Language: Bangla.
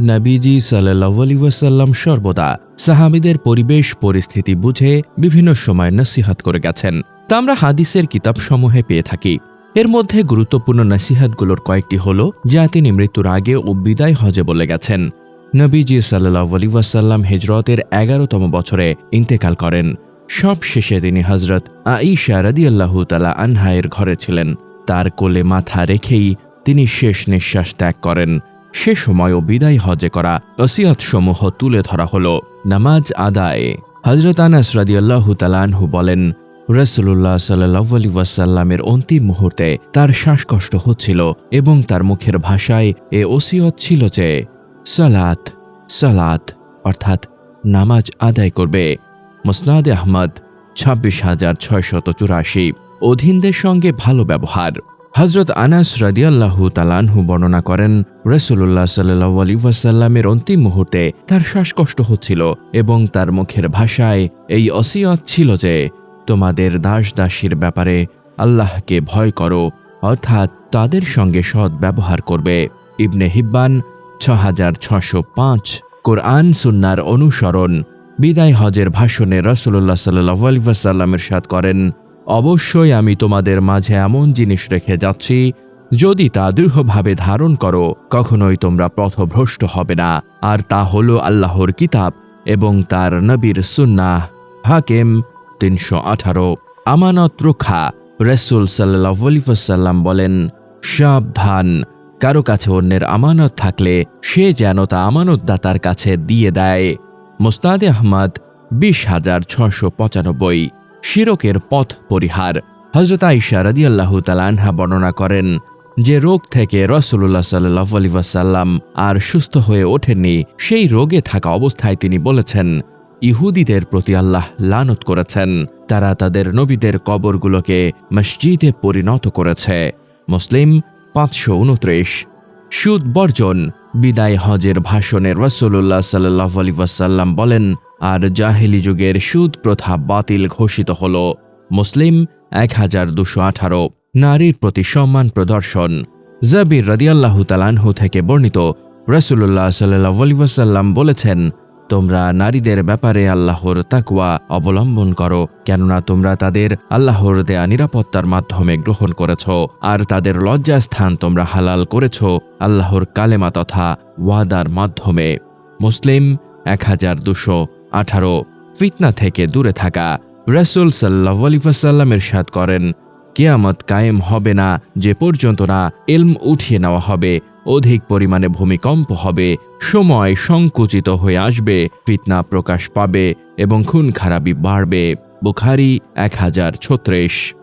নাবিজি সাল্লাহ আলী ওয়াসাল্লাম সর্বদা সাহাবিদের পরিবেশ, পরিস্থিতি বুঝে বিভিন্ন সময় নসিহাত করে গেছেন। তা আমরা হাদিসের কিতাবসমূহে পেয়ে থাকি। এর মধ্যে গুরুত্বপূর্ণ নসিহাতগুলোর কয়েকটি হল, যা তিনি মৃত্যুর আগে ও বিদায় হজে বলে গেছেন। নবীজি সাল্লাহ আলী ওয়াসাল্লাম হিজরতের এগারোতম বছরে ইন্তেকাল করেন। সব শেষে তিনি হজরত আইশা রাদিয়াল্লাহু তালা আনহায়ের ঘরে ছিলেন। তার কোলে মাথা রেখেই তিনি শেষ নিঃশ্বাস ত্যাগ করেন। সে সময়ও বিদায় হজে করা ওসিয়তসমূহ তুলে ধরা হল। নামাজ আদায়ে হজরত আনাস রাদিয়াল্লাহু তালানহু বলেন রসুল্লাহ সাল্লাহ আলী ওয়াসাল্লামের অন্তিম মুহূর্তে তার শ্বাসকষ্ট হচ্ছিল এবং তার মুখের ভাষায় এ ওসিয়ত ছিল যে, সালাত সালাত, অর্থাৎ নামাজ আদায় করবে। মুসনাদ আহমদ, ছাব্বিশ হাজার ছয়শত চুরাশি। অধীনদের সঙ্গে ভালো ব্যবহার। হজরত আনাস রাদিয়াল্লাহু তালানহু বর্ণনা করেন রসুল্লাহ সাল্লাহ আলী ওয়াসাল্লামের অন্তিম মুহূর্তে তার শ্বাসকষ্ট হচ্ছিল এবং তার মুখের ভাষায় এই অসিয়ত ছিল যে, তোমাদের দাস দাসীর ব্যাপারে আল্লাহকে ভয় করো, অর্থাৎ তাদের সঙ্গে সৎ ব্যবহার করবে। ইবনে হিব্বান ছ হাজার ছশো পাঁচ, কোরআন সুন্নার অনুসরণ, বিদায় হজের ভাষণে রসুল্লাহ সাল্লাহ আলিবাসাল্লামের সাথ করেন অবশ্যই আমি তোমাদের মাঝে এমন জিনিস রেখে যাচ্ছি, যদি তা দৃঢ়ভাবে ধারণ করো, কখনোই তোমরা পথভ্রষ্ট হবে না। আর তা হল আল্লাহর কিতাব এবং তার নবীর সুন্নাহ। হাকেম তিনশো আঠারো। আমানত রক্ষা, রেসুল সাল্লাহ আলিফাসাল্লাম বলেন, সাবধান। কারও কাছে অন্যের আমানত থাকলে সে যেন তা আমানতদাতার কাছে দিয়ে দেয়। মোস্তাদে আহমদ, বিশ হাজার ছশো পঁচানব্বই। শিরকের পথ পরিহার। হজরত আইসা রাদিয়াল্লাহু তালানহা বর্ণনা করেন যে রোগ থেকে রসুল্লাহ সাল্লাহ আলী ওয়াসাল্লাম আর সুস্থ হয়ে ওঠেননি, সেই রোগে থাকা অবস্থায় তিনি বলেছেন, ইহুদিদের প্রতি আল্লাহ লানত করেছেন। তারা তাদের নবীদের কবরগুলোকে মসজিদে পরিণত করেছে। মুসলিম পাঁচশো উনত্রিশ। সুদ বর্জন। বিদায় হজের ভাষণে রসুল্লাহ সাল্লাহ আলী ওয়াসাল্লাম বলেন, আর জাহেলি যুগের সুদ প্রথা বাতিল ঘোষিত হল। মুসলিম এক হাজার দুশো আঠারো, নারীর প্রতি সম্মান প্রদর্শন। জাবির রদিয়াল্লাহু তালানহু থেকে বর্ণিত রসুল্লাহ সাল্লাহ আলী ওয়াসাল্লাম বলেছেন তোমরা নারীদের ব্যাপারে আল্লাহর তাকুয়া অবলম্বন করো, কেননা তোমরা তাদের আল্লাহর দেয়া নিরাপত্তার মাধ্যমে গ্রহণ করেছ, আর তাদের লজ্জাস্থান তোমরা হালাল করেছ আল্লাহর কালেমা তথা ওয়াদার মাধ্যমে। মুসলিম এক হাজার দুশো আঠারো, ফিতনা থেকে দূরে থাকা রসুল সাল্লাহ আলিফাসাল্লামের সাদ করেন, কেয়ামত কায়েম হবে না, যে পর্যন্ত না এলম উঠিয়ে নেওয়া হবে অধিক পরিমাণে ভূমিকম্প হবে, সময় সংকুচিত হয়ে আসবে, ফিতনা প্রকাশ পাবে এবং খুন খারাপি বাড়বে। বুখারি এক হাজার ছত্রিশ।